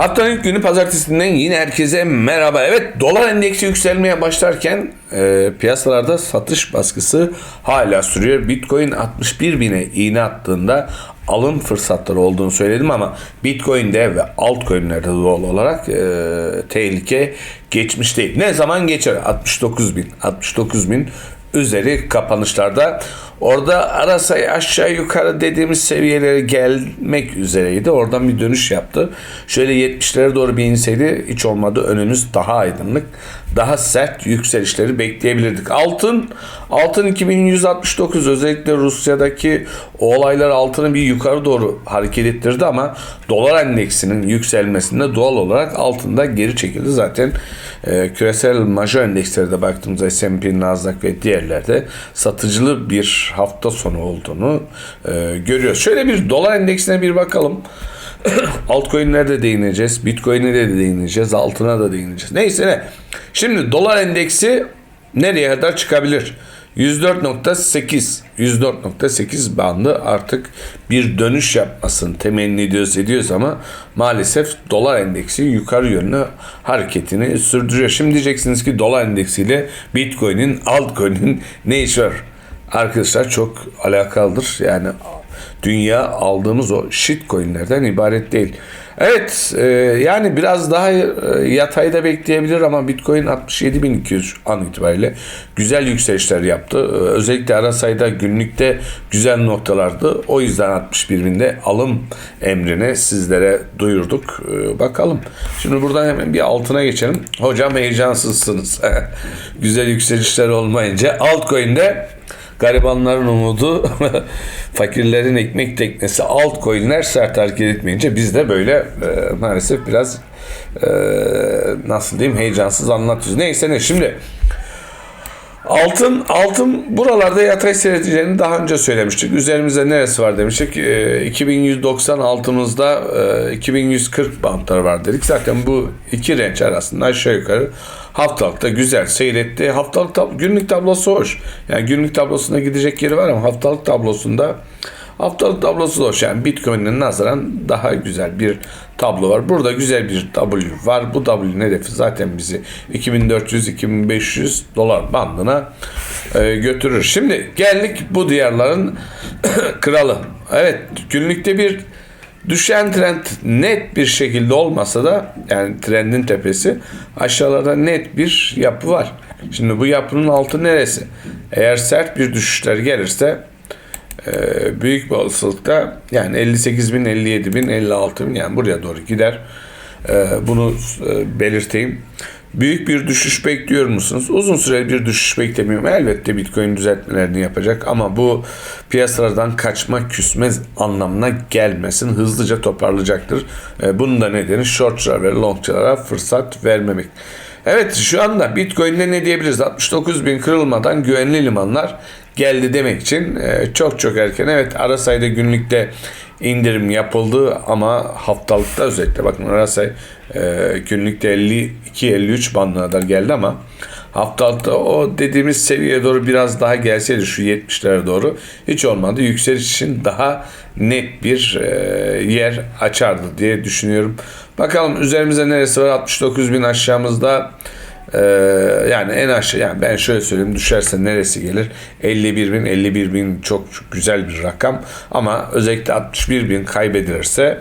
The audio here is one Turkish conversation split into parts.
Haftanın ilk günü pazartesinden yine herkese merhaba. Evet dolar endeksi yükselmeye başlarken e, piyasalarda satış baskısı hala sürüyor. Bitcoin 61 bine iğne attığında alım fırsatları olduğunu söyledim ama Bitcoin'de ve altcoin'lerde doğal olarak e, tehlike geçmiş değil. Ne zaman geçer? 69 bin. 69 bin üzeri kapanışlarda orada ara sayı aşağı yukarı dediğimiz seviyelere gelmek üzereydi. Oradan bir dönüş yaptı. Şöyle 70'lere doğru bir inseydi hiç olmadı önümüz daha aydınlık. Daha sert yükselişleri bekleyebilirdik. Altın altın 2169 özellikle Rusya'daki olaylar altını bir yukarı doğru hareket ettirdi ama dolar endeksinin yükselmesinde doğal olarak altında geri çekildi. Zaten e, küresel major endekslerde baktığımızda S&P, Nasdaq ve diğerlerde satıcılı bir hafta sonu olduğunu e, görüyoruz. Şöyle bir dolar endeksine bir bakalım. Altcoin'lerde değineceğiz. Bitcoin'e de değineceğiz. Altına da değineceğiz. Neyse ne. Şimdi dolar endeksi nereye kadar çıkabilir? 104.8 104.8 bandı artık bir dönüş yapmasını temenni ediyoruz ediyoruz ama maalesef dolar endeksi yukarı yönlü hareketini sürdürüyor. Şimdi diyeceksiniz ki dolar endeksiyle Bitcoin'in altcoin'in ne işi var? Arkadaşlar çok alakalıdır. Yani dünya aldığımız o shitcoin'lerden ibaret değil. Evet e, yani biraz daha e, yatayda bekleyebilir ama Bitcoin 67.200 an itibariyle güzel yükselişler yaptı. E, özellikle ara sayıda günlükte güzel noktalardı. O yüzden 61.000'de alım emrine sizlere duyurduk. E, bakalım. Şimdi buradan hemen bir altına geçelim. Hocam heyecansızsınız. güzel yükselişler olmayınca altcoin'de Garibanların umudu, fakirlerin ekmek teknesi altcoin'ler sert hareket etmeyince biz de böyle e, maalesef biraz e, nasıl diyeyim heyecansız anlatıyoruz. Neyse ne şimdi Altın altın buralarda yatay seyredeceğini daha önce söylemiştik. Üzerimizde neresi var demiştik. E, 2190 altımızda e, 2140 bantları var dedik. Zaten bu iki renç arasında aşağı yukarı haftalıkta güzel seyretti. Haftalık tab- günlük tablosu hoş. Yani günlük tablosunda gidecek yeri var ama haftalık tablosunda Haftalık tablosu da hoş. Yani Bitcoin'in nazaran daha güzel bir tablo var. Burada güzel bir W var. Bu W'nin hedefi zaten bizi 2400-2500 dolar bandına e, götürür. Şimdi geldik bu diyarların kralı. Evet günlükte bir düşen trend net bir şekilde olmasa da yani trendin tepesi aşağılarda net bir yapı var. Şimdi bu yapının altı neresi? Eğer sert bir düşüşler gelirse büyük bir olasılıkla yani 58 bin, 57 bin, 56 bin yani buraya doğru gider. E, bunu e, belirteyim. Büyük bir düşüş bekliyor musunuz? Uzun süreli bir düşüş beklemiyorum. Elbette Bitcoin düzeltmelerini yapacak ama bu piyasalardan kaçma küsmez anlamına gelmesin. Hızlıca toparlayacaktır. E, bunun da nedeni shortçılara ve longçılara fırsat vermemek. Evet şu anda Bitcoin'de ne diyebiliriz? 69 bin kırılmadan güvenli limanlar geldi demek için e, çok çok erken. Evet ara sayıda günlükte indirim yapıldı ama haftalıkta özellikle bakın ara sayı e, günlükte 52-53 bandına kadar geldi ama haftalıkta o dediğimiz seviyeye doğru biraz daha gelseydi şu 70'lere doğru hiç olmadı. Yükseliş için daha net bir e, yer açardı diye düşünüyorum. Bakalım üzerimize neresi var 69 bin aşağımızda ee, yani en aşağı yani ben şöyle söyleyeyim düşerse neresi gelir 51 bin 51 bin çok güzel bir rakam ama özellikle 61 bin kaybedilirse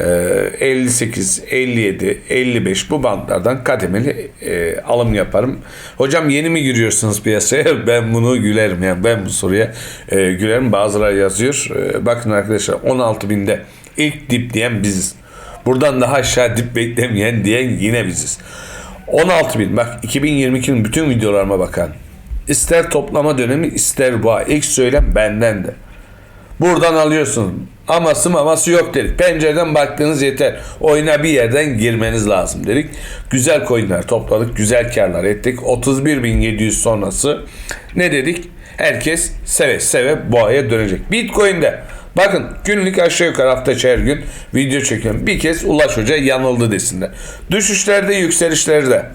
58, 57, 55 bu bantlardan kademeli e, alım yaparım. Hocam yeni mi giriyorsunuz piyasaya? Ben bunu gülerim yani ben bu soruya e, gülerim. Bazıları yazıyor. E, bakın arkadaşlar 16 binde ilk dip diyen biziz. Buradan daha aşağı dip beklemeyen diyen yine biziz. 16 bin bak 2022'nin bütün videolarıma bakan ister toplama dönemi ister bu ilk söylem benden de. Buradan alıyorsun. Aması maması yok dedik. Pencereden baktığınız yeter. Oyuna bir yerden girmeniz lazım dedik. Güzel coinler topladık. Güzel karlar ettik. 31.700 sonrası ne dedik? Herkes seve seve boğaya dönecek. Bitcoin'de Bakın günlük aşağı yukarı hafta her gün video çekiyorum. Bir kez Ulaş Hoca yanıldı desinler. Düşüşlerde yükselişlerde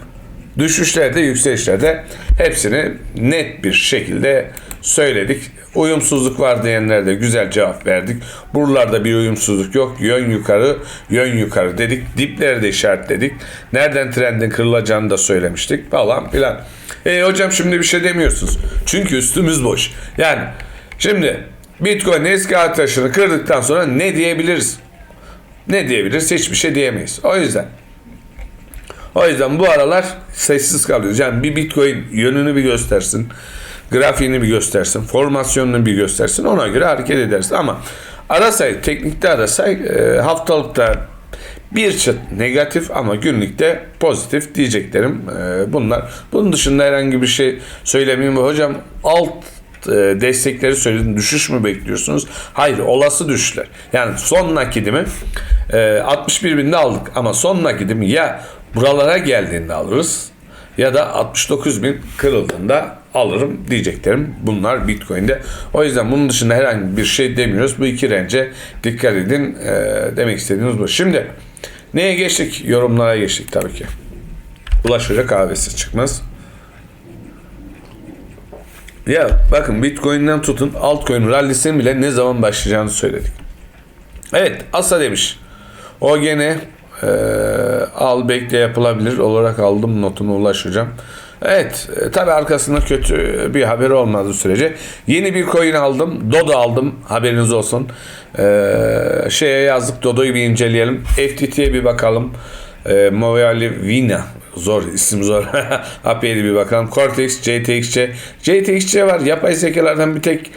düşüşlerde yükselişlerde hepsini net bir şekilde söyledik. Uyumsuzluk var diyenlere de güzel cevap verdik. Buralarda bir uyumsuzluk yok. Yön yukarı, yön yukarı dedik. Dipleri de işaretledik. Nereden trendin kırılacağını da söylemiştik falan filan. E hocam şimdi bir şey demiyorsunuz. Çünkü üstümüz boş. Yani şimdi Bitcoin eski arkadaşını kırdıktan sonra ne diyebiliriz? Ne diyebiliriz? Hiçbir şey diyemeyiz. O yüzden o yüzden bu aralar sessiz kalıyoruz. Yani bir Bitcoin yönünü bir göstersin. Grafiğini bir göstersin. Formasyonunu bir göstersin. Ona göre hareket edersin. Ama arasay, teknikte arasay e, haftalıkta bir çıt negatif ama günlükte pozitif diyeceklerim e, bunlar. Bunun dışında herhangi bir şey söylemeyeyim. Hocam alt destekleri söyledim. Düşüş mü bekliyorsunuz? Hayır olası düşüşler. Yani son nakidimi e, 61 binde aldık ama son nakidimi ya buralara geldiğinde alırız ya da 69 bin kırıldığında alırım diyeceklerim. Bunlar Bitcoin'de. O yüzden bunun dışında herhangi bir şey demiyoruz. Bu iki rence dikkat edin. E, demek istediğimiz bu. Şimdi neye geçtik? Yorumlara geçtik tabii ki. Ulaş Hoca kahvesi çıkmaz. Ya bakın Bitcoin'den tutun altcoin rallisinin bile ne zaman başlayacağını söyledik. Evet Asa demiş. O gene e, al bekle yapılabilir olarak aldım notunu ulaşacağım. Evet e, tabi arkasında kötü bir haber olmadığı sürece yeni bir coin aldım. Dodo aldım haberiniz olsun. E, şeye yazdık Dodo'yu bir inceleyelim. FTT'ye bir bakalım. E, Moviali Vina zor isim zor. API'ye bir bakalım. Cortex, JTXC. JTXC var. Yapay zekalardan bir tek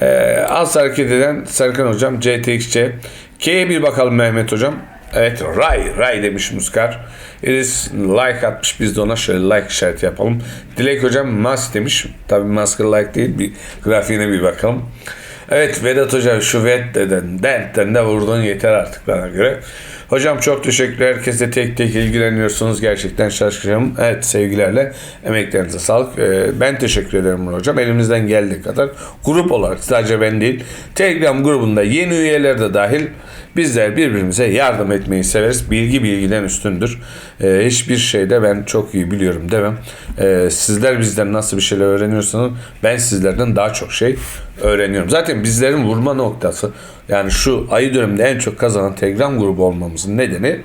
e, az hareket eden Serkan hocam JTXC. K'ye bir bakalım Mehmet hocam. Evet Ray, Ray demiş Muskar. Iris like atmış biz de ona şöyle like işareti yapalım. Dilek hocam mask demiş. Tabi maske like değil bir grafiğine bir bakalım. Evet Vedat hocam şu Vette'den dentten de vurdun yeter artık bana göre. Hocam çok teşekkürler. Herkese tek tek ilgileniyorsunuz. Gerçekten şaşkınım. Evet sevgilerle emeklerinize sağlık. Ee, ben teşekkür ederim hocam. Elimizden geldiği kadar grup olarak sadece ben değil. Telegram grubunda yeni üyeler de dahil bizler birbirimize yardım etmeyi severiz. Bilgi bilgiden üstündür. Ee, hiçbir şeyde ben çok iyi biliyorum demem. Ee, sizler bizden nasıl bir şeyler öğreniyorsanız ben sizlerden daha çok şey öğreniyorum. Zaten bizlerin vurma noktası yani şu ayı döneminde en çok kazanan Telegram grubu olmamızın nedeni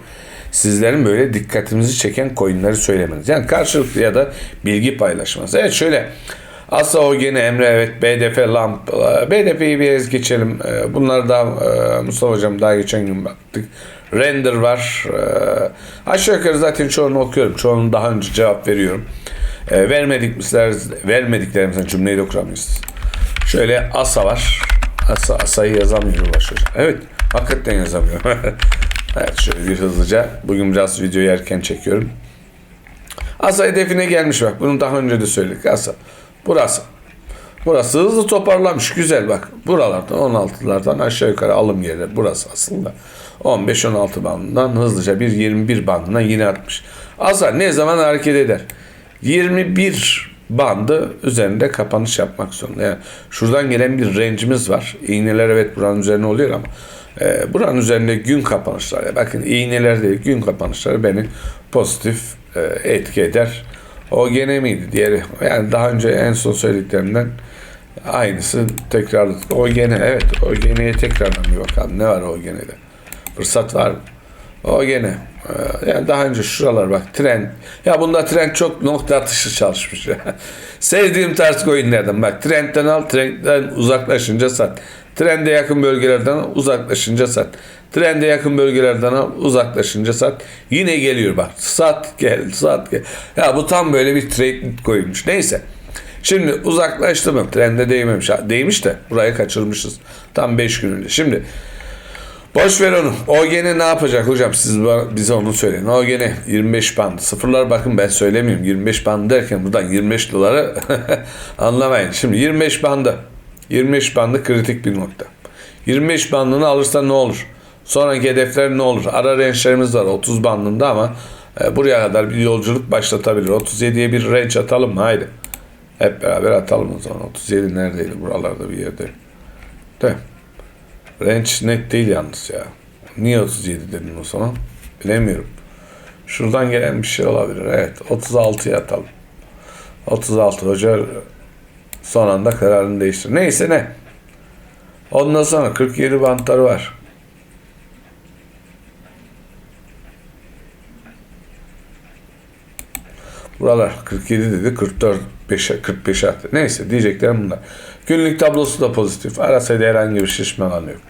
sizlerin böyle dikkatimizi çeken coinleri söylemeniz. Yani karşılıklı ya da bilgi paylaşmanız. Evet şöyle Asa o gene Emre evet BDF Lamp BDF'yi bir ez geçelim. Bunlar da Mustafa Hocam daha geçen gün baktık. Render var. Aşağı yukarı zaten çoğunu okuyorum. Çoğunu daha önce cevap veriyorum. Vermedik misler, vermediklerimizden cümleyi de kuramıyoruz. Şöyle Asa var. Asa, Asa'yı yazamıyor Ulaş Hocam. Evet hakikaten yazamıyor. evet şöyle bir hızlıca. Bugün biraz videoyu erken çekiyorum. Asa hedefine gelmiş bak. Bunu daha önce de söyledik. Asa. Burası. Burası hızlı toparlamış. Güzel bak. Buralardan 16'lardan aşağı yukarı alım yeri. Burası aslında. 15-16 bandından hızlıca bir 21 bandına yine atmış. Asa ne zaman hareket eder? 21 bandı üzerinde kapanış yapmak zorunda. Yani şuradan gelen bir range'imiz var. İğneler evet buranın üzerine oluyor ama e, buranın üzerinde gün kapanışları. Bakın iğneler değil gün kapanışları beni pozitif e, etki eder. O gene miydi diğeri? Yani daha önce en son söylediklerimden aynısı tekrarladık. O gene evet o geneye tekrardan bir bakalım. Ne var o genede? Fırsat var mı? O gene. Ee, yani daha önce şuralar bak trend. Ya bunda trend çok nokta atışı çalışmış. Sevdiğim tarz coinlerden bak trendten al trendten uzaklaşınca sat. Trende yakın bölgelerden uzaklaşınca sat. Trende yakın bölgelerden uzaklaşınca sat. Yine geliyor bak. Sat gel, sat gel. Ya bu tam böyle bir trade koymuş. Neyse. Şimdi uzaklaştı mı? Trende değmemiş. Değmiş de burayı kaçırmışız. Tam 5 gün. Şimdi Boş ver onu. O gene ne yapacak hocam? Siz bize onu söyleyin. O gene 25 band. Sıfırlar bakın ben söylemiyorum. 25 band derken buradan 25 doları anlamayın. Şimdi 25 bandı. 25 bandı kritik bir nokta. 25 bandını alırsa ne olur? Sonraki hedefler ne olur? Ara range'lerimiz var 30 bandında ama e, buraya kadar bir yolculuk başlatabilir. 37'ye bir range atalım mı? Haydi. Hep beraber atalım o zaman. 37 neredeydi? Buralarda bir yerde. Değil Range net değil yalnız ya. Niye 37 dedin o zaman? Bilemiyorum. Şuradan gelen bir şey olabilir. Evet. 36'ya atalım. 36 hoca son anda kararını değiştir. Neyse ne. Ondan sonra 47 bantları var. Buralar 47 dedi 44 5'e 45 attı. Neyse diyeceklerim bunlar. Günlük tablosu da pozitif. Arasaydı herhangi bir şişmanlığı yok.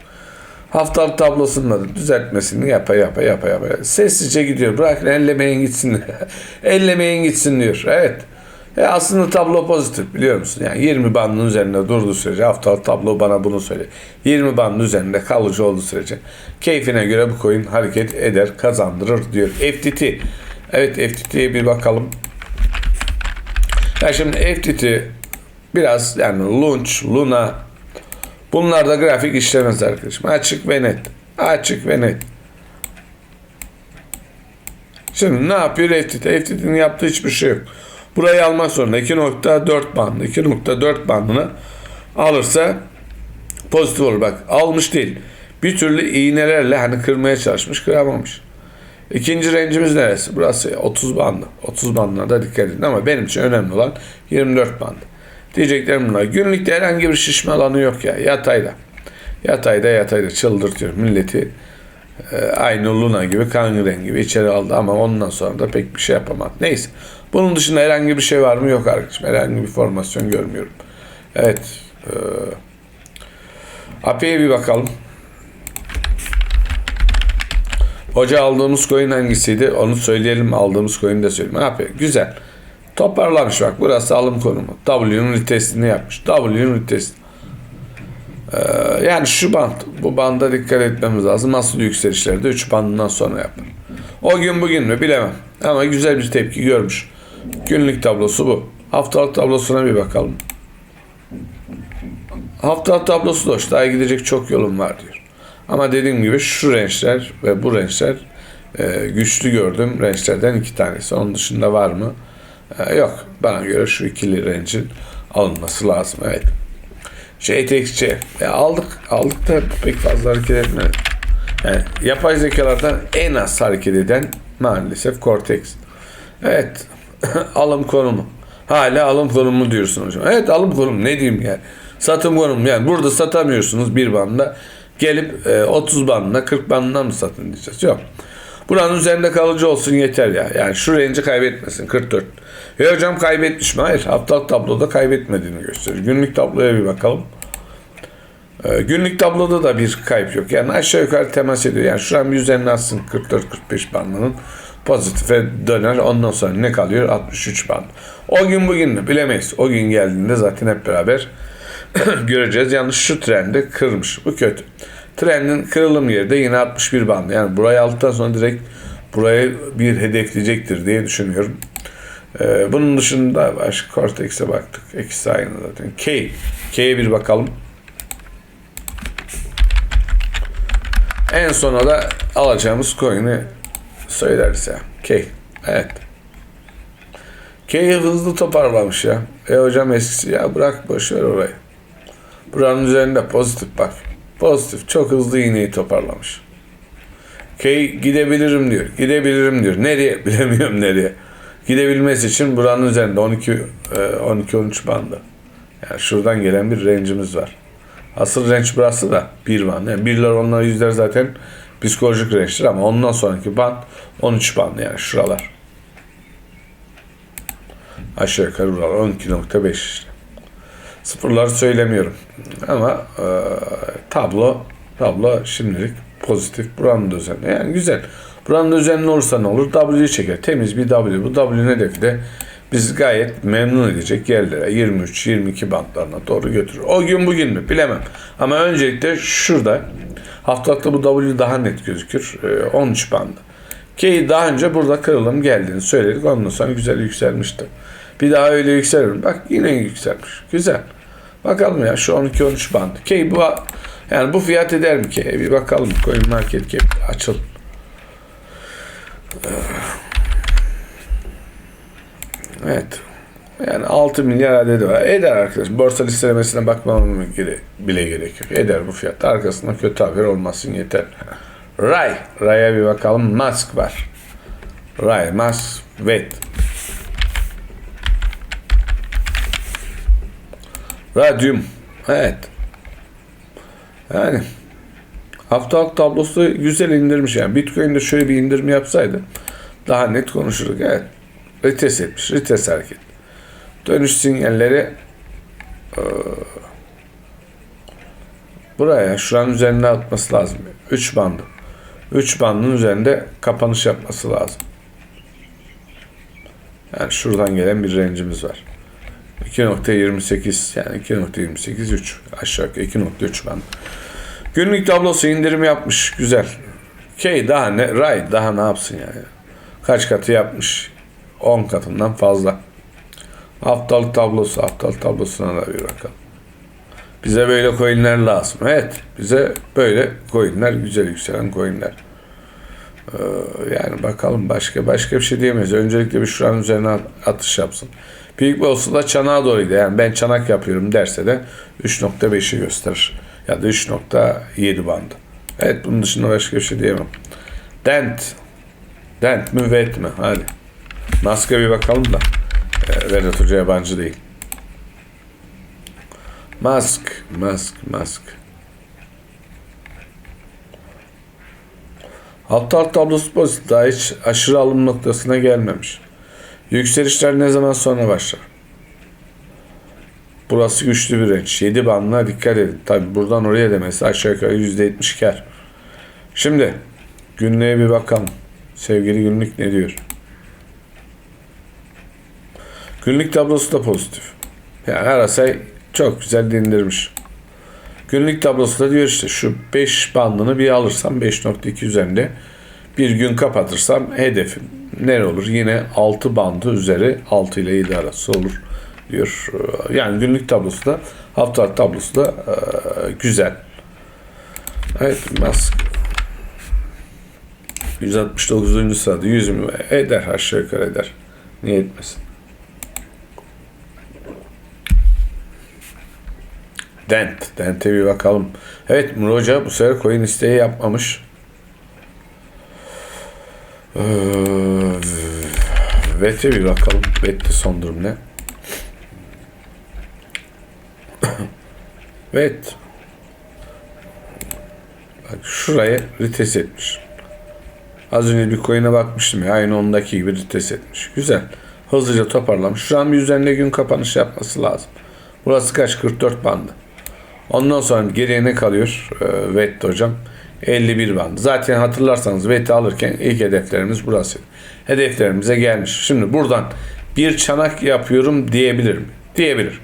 Haftalık tablosunda da düzeltmesini yapa yapa yapa yapa. Sessizce gidiyor. Bırakın ellemeyin gitsin. ellemeyin gitsin diyor. Evet. E aslında tablo pozitif biliyor musun? Yani 20 bandın üzerinde durduğu sürece haftalık tablo bana bunu söyle. 20 bandın üzerinde kalıcı olduğu sürece keyfine göre bu coin hareket eder, kazandırır diyor. FTT. Evet FTT'ye bir bakalım. Ya şimdi FTT biraz yani Launch, Luna bunlar da grafik işlemez arkadaşım. Açık ve net. Açık ve net. Şimdi ne yapıyor FTT? FTT'nin yaptığı hiçbir şey yok. Burayı almak zorunda. 2.4 bandı. 2.4 bandını alırsa pozitif olur. Bak almış değil. Bir türlü iğnelerle hani kırmaya çalışmış kıramamış. İkinci rencimiz neresi? Burası 30 bandı. 30 bandına da dikkat edin ama benim için önemli olan 24 bandı. Diyeceklerim bunlar. Günlükte herhangi bir şişme alanı yok ya. Yatayda. Yatayda yatayda çıldırtıyor milleti. Ee, aynı Luna gibi kangren gibi içeri aldı ama ondan sonra da pek bir şey yapamadı. Neyse. Bunun dışında herhangi bir şey var mı? Yok arkadaşım. Herhangi bir formasyon görmüyorum. Evet. E, AP'ye bir bakalım. Hoca aldığımız coin hangisiydi? Onu söyleyelim. Aldığımız coin'i de söyleyeyim. AP güzel. Toparlamış bak. Burası alım konumu. W'nun retestini yapmış. W'nun retesti. Ee, yani şu band. Bu banda dikkat etmemiz lazım. Asıl yükselişleri de 3 bandından sonra yapar. O gün bugün mü bilemem. Ama güzel bir tepki görmüş. Günlük tablosu bu. Haftalık tablosuna bir bakalım. Haftalık tablosu da hoş. Daha gidecek çok yolum var diyor. Ama dediğim gibi şu rençler ve bu rençler e, güçlü gördüm rençlerden iki tanesi. Onun dışında var mı? E, yok. Bana göre şu ikili rencin alınması lazım. Evet. JTXC. E, aldık. Aldık da pek fazla hareket etmedi. Yani yapay zekalardan en az hareket eden maalesef Cortex. Evet. alım konumu. Hala alım konumu diyorsun hocam. Evet alım konumu ne diyeyim yani. Satım konumu yani burada satamıyorsunuz bir banda. Gelip e, 30 bandına 40 bandına mı satın diyeceğiz. Yok. Buranın üzerinde kalıcı olsun yeter ya. Yani şu range'i kaybetmesin 44. E hocam kaybetmiş mi? Hayır. Haftalık tabloda kaybetmediğini gösteriyor. Günlük tabloya bir bakalım. E, günlük tabloda da bir kayıp yok. Yani aşağı yukarı temas ediyor. Yani şu an bir üzerine atsın 44-45 bandının pozitife döner. Ondan sonra ne kalıyor? 63 band. O gün bugün? Bilemeyiz. O gün geldiğinde zaten hep beraber göreceğiz. Yalnız şu trendi kırmış. Bu kötü. Trendin kırılım yeri de yine 61 band. Yani burayı aldıktan sonra direkt burayı bir hedefleyecektir diye düşünüyorum. Ee, bunun dışında başka Cortex'e baktık. İkisi aynı zaten. K. K'ye bir bakalım. En sona da alacağımız coin'i söyleriz ya. K. Evet. K'yi hızlı toparlamış ya. E hocam eskisi ya bırak boşver orayı. Buranın üzerinde pozitif bak. Pozitif. Çok hızlı iğneyi toparlamış. K gidebilirim diyor. Gidebilirim diyor. Nereye? Bilemiyorum nereye. Gidebilmesi için buranın üzerinde 12 12 13 bandı. Yani şuradan gelen bir range'imiz var. Asıl range burası da bir band. Yani birler onlar yüzler zaten psikolojik range'dir ama ondan sonraki band 13 band yani şuralar. Aşağı yukarı buralar 12.5 işte. Sıfırları söylemiyorum. Ama e, tablo tablo şimdilik pozitif. Buranın da üzerine. Yani güzel. Buranın da üzerine olursa ne olur? W çeker. Temiz bir W. Bu W'nin hedefi de biz gayet memnun edecek yerlere 23-22 bantlarına doğru götürür. O gün bugün mü bilemem. Ama öncelikle şurada haftalıkta bu W daha net gözükür. E, 13 bandı. Ki daha önce burada kırılım geldiğini söyledik. Ondan sonra güzel yükselmişti. Bir daha öyle yükselir. Bak yine yükselmiş. Güzel. Bakalım ya şu 12-13 band. Ki bu yani bu fiyat eder mi ki? Bir bakalım. Coin Market Cap açıl. Evet. Yani 6 milyar adedi var. Eder arkadaş. Borsa listelemesine bakmam bile gerek yok. Eder bu fiyat. Arkasında kötü haber olmasın yeter. Ray. Ray'a bir bakalım. Musk var. Ray, Musk, Wet. Radyum. Evet. Yani haftalık tablosu güzel indirmiş yani. Bitcoin'de şöyle bir indirim yapsaydı daha net konuşurduk. Evet. Retes etmiş. Retes hareket. Dönüş sinyalleri eee, buraya şuranın üzerine atması lazım. 3 bandı. 3 bandın üzerinde kapanış yapması lazım. Yani şuradan gelen bir rencimiz var. 2.28 yani 2.28 3 aşağı yukarı 2.3 band. Günlük tablosu indirim yapmış. Güzel. K daha ne? Ray daha ne yapsın yani? Kaç katı yapmış? 10 katından fazla. Haftalık tablosu. Haftalık tablosuna da bir bakalım. Bize böyle coinler lazım. Evet. Bize böyle coinler. Güzel yükselen coinler. Ee, yani bakalım başka başka bir şey diyemeyiz. Öncelikle bir şuranın üzerine at- atış yapsın. Peak Balls'u da çanağa doğruydu. Yani ben çanak yapıyorum derse de 3.5'i gösterir. Ya da 3.7 bandı. Evet bunun dışında başka bir şey diyemem. Dent. Dent mi mi? Hadi. Maske bir bakalım da. Ee, Vedat Hoca yabancı değil. Mask. Mask. Mask. Alt alt tablosu pozitif. Daha hiç aşırı alım noktasına gelmemiş. Yükselişler ne zaman sonra başlar? Burası güçlü bir renç. 7 bandına dikkat edin. Tabi buradan oraya demesi aşağı yukarı %70 kar. Şimdi günlüğe bir bakalım. Sevgili günlük ne diyor? Günlük tablosu da pozitif. Yani Arasay çok güzel dindirmiş. Günlük tablosu da diyor işte şu 5 bandını bir alırsam 5.2 üzerinde bir gün kapatırsam hedefim ne olur? Yine 6 bandı üzeri 6 ile 7 arası olur diyor. Yani günlük tablosu da haftalık tablosu da e, güzel. Evet Musk 169. sırada 100 mü eder aşağı yukarı eder. Niye etmesin? Dent. Dent'e bir bakalım. Evet Mur Hoca bu sefer coin isteği yapmamış. Ee, Vet'e bir bakalım. Vet'te son durum ne? Vet. Bak şuraya rites etmiş. Az önce bir coin'e bakmıştım ya. Aynı ondaki gibi rites etmiş. Güzel. Hızlıca toparlamış. Şu an bir üzerinde gün kapanış yapması lazım. Burası kaç? 44 bandı. Ondan sonra geriye ne kalıyor? Ee, VET hocam. 51 bandı. Zaten hatırlarsanız VET'i alırken ilk hedeflerimiz burası. Hedeflerimize gelmiş. Şimdi buradan bir çanak yapıyorum diyebilir mi? Diyebilir.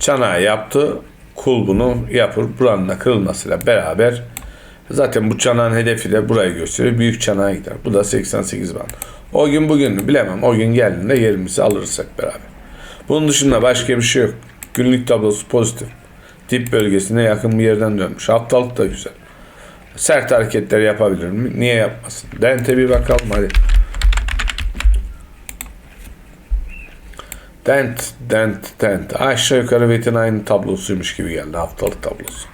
Çanağı yaptı. Kulbunu yapır. Buranın da kırılmasıyla beraber zaten bu çanağın hedefi de burayı gösteriyor. Büyük çanağa gider. Bu da 88 band. O gün bugün bilemem. O gün geldiğinde yerimizi alırız hep beraber. Bunun dışında başka bir şey yok. Günlük tablosu pozitif. Dip bölgesine yakın bir yerden dönmüş. Haftalık da güzel. Sert hareketler yapabilir mi? Niye yapmasın? Dente bir bakalım hadi. Dent, dent, dent. Aşağı yukarı Vet'in aynı tablosuymuş gibi geldi. Haftalık tablosu.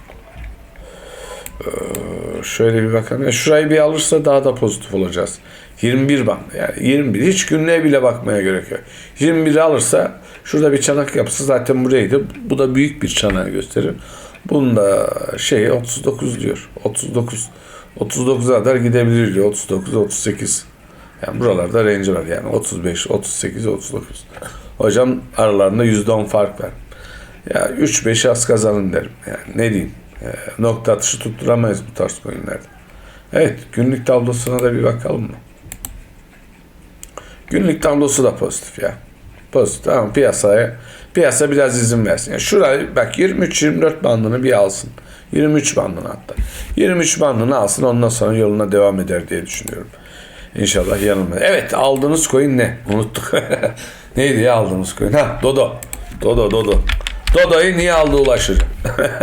Ee, şöyle bir bakalım. Şurayı bir alırsa daha da pozitif olacağız. 21 band. Yani 21. Hiç günlüğe bile bakmaya gerek yok. 21'i alırsa şurada bir çanak yapısı zaten buraydı. Bu da büyük bir çanağı gösterir. Bunun da şey 39 diyor. 39. 39'a kadar gidebilir diyor. 39, 38. Yani buralarda range var yani 35, 38, 39. Hocam aralarında %10 fark var. Ya 3-5 az kazanın derim. Yani ne diyeyim. E, nokta atışı tutturamayız bu tarz coinlerde. Evet günlük tablosuna da bir bakalım mı? Günlük tablosu da pozitif ya. Pozitif tamam piyasaya piyasa biraz izin versin. Yani şurayı bak 23-24 bandını bir alsın. 23 bandını hatta. 23 bandını alsın ondan sonra yoluna devam eder diye düşünüyorum. İnşallah yanılmaz. Evet aldığınız coin ne? Unuttuk. Neydi ya aldığımız coin? Ha Dodo. Dodo Dodo. Dodo'yu niye aldı ulaşır?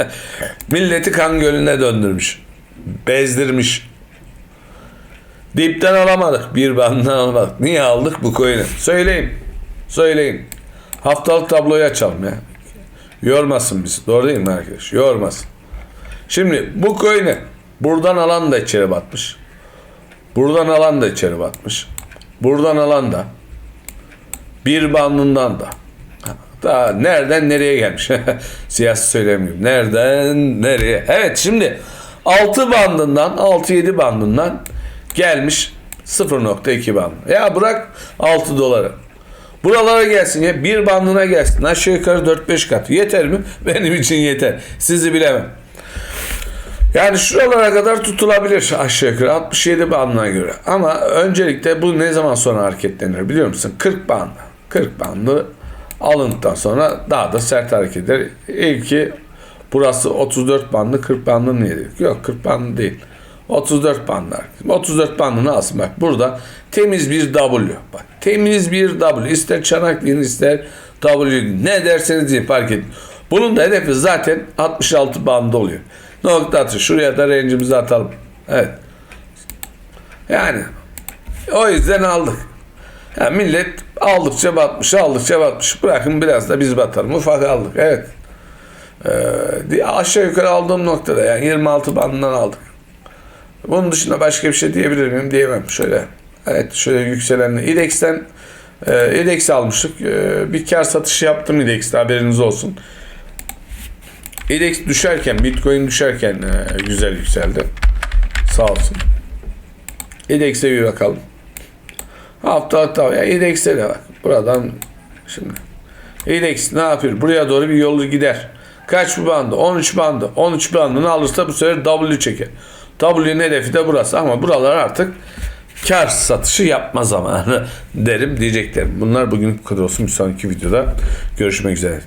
Milleti kan gölüne döndürmüş. Bezdirmiş. Dipten alamadık. Bir bandından alamadık. Niye aldık bu coin'i? Söyleyin. Söyleyin. Haftalık tabloyu açalım ya. Yormasın bizi. Doğru değil mi arkadaş? Yormasın. Şimdi bu coin'i buradan alan da içeri batmış. Buradan alan da içeri batmış. Buradan alan da bir bandından da. Daha nereden nereye gelmiş. Siyasi söylemiyorum. Nereden nereye. Evet şimdi 6 bandından 6-7 bandından gelmiş 0.2 bandı. Ya bırak 6 doları. Buralara gelsin ya bir bandına gelsin. Aşağı yukarı 4-5 kat. Yeter mi? Benim için yeter. Sizi bilemem. Yani şuralara kadar tutulabilir aşağı yukarı 67 bandına göre. Ama öncelikle bu ne zaman sonra hareketlenir biliyor musun? 40 bandı. 40 bandı alındıktan sonra daha da sert hareket eder. İlki burası 34 bandı 40 bandı dedik? Yok 40 bandı değil. 34 bandı. 34 bandını alsın bak burada temiz bir W. Bak temiz bir W. İster çanaklayın ister W. Ne derseniz deyin fark edin. Bunun da hedefi zaten 66 bandı oluyor. Nokta atışı. Şuraya da range'imizi atalım. Evet. Yani o yüzden aldık. Ya millet aldıkça batmış, aldıkça batmış. Bırakın biraz da biz batalım. Ufak aldık. Evet. Ee, aşağı yukarı aldığım noktada yani 26 bandından aldık. Bunun dışında başka bir şey diyebilir miyim? Diyemem. Şöyle. Evet şöyle yükselenle. IDEX'ten e, almıştık. E, bir kar satışı yaptım IDEX'te haberiniz olsun. IDEX düşerken, Bitcoin düşerken e, güzel yükseldi. Sağ olsun. IDEX'e bir bakalım. Hafta hafta ya IDEX'e de bak. Buradan şimdi IDEX ne yapıyor? Buraya doğru bir yolu gider. Kaç bu bandı? 13 bandı. 13 bandını alırsa bu sefer W çeker. W'nin hedefi de burası ama buralar artık kar satışı yapma zamanı derim diyeceklerim. Bunlar bugün bu kadar olsun. Bir sonraki videoda görüşmek üzere.